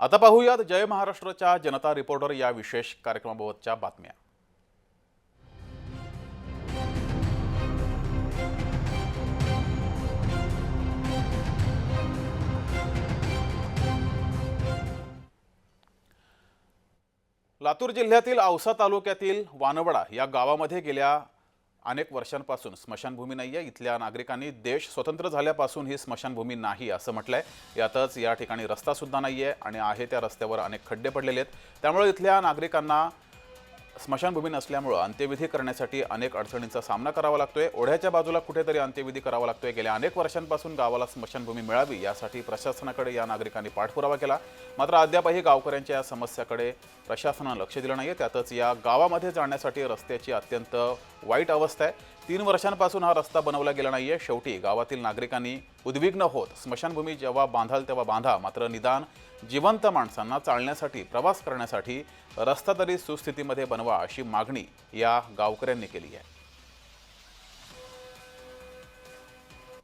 आता पाहूयात जय महाराष्ट्राच्या जनता रिपोर्टर या विशेष कार्यक्रमाबाबतच्या बातम्या. लातूर जिल्ह्यातील औसा तालुक्यातील वानवडा या गावामध्ये गेल्या अनेक वर्षांपासून स्मशानभूमी नाही आहे इथल्या नागरिकांनी देश स्वतंत्र झाल्यापासून ही स्मशानभूमी नाही असं म्हटलं आहे यातच या ठिकाणी रस्तासुद्धा नाही आहे आणि आहे त्या रस्त्यावर अनेक खड्डे पडलेले आहेत. त्यामुळे इथल्या नागरिकांना स्मशानभूमी नसल्यामुळं अंत्यविधी करण्यासाठी अनेक अडचणींचा सामना करावा लागतोय. ओढ्याच्या बाजूला कुठेतरी अंत्यविधी करावा लागतोय. गेल्या अनेक वर्षांपासून गावाला स्मशानभूमी मिळावी यासाठी प्रशासनाकडे या नागरिकांनी पाठपुरावा केला. मात्र अद्यापही गावकऱ्यांच्या या समस्याकडे प्रशासनानं लक्ष दिलं नाही त्यातच या गावामध्ये जाण्यासाठी रस्त्याची अत्यंत वाईट अवस्था आहे. तीन वर्षांपासून हा रस्ता बनवला गेला नाहीये. शेवटी गावातील नागरिकांनी उद्विग्न होत स्मशानभूमी जेव्हा बांधाल तेव्हा बांधा. मात्र निदान जिवंत माणसांना चालण्यासाठी प्रवास करण्यासाठी रस्ता तरी सुस्थितीमध्ये बनवा अशी मागणी या गावकऱ्यांनी केली आहे.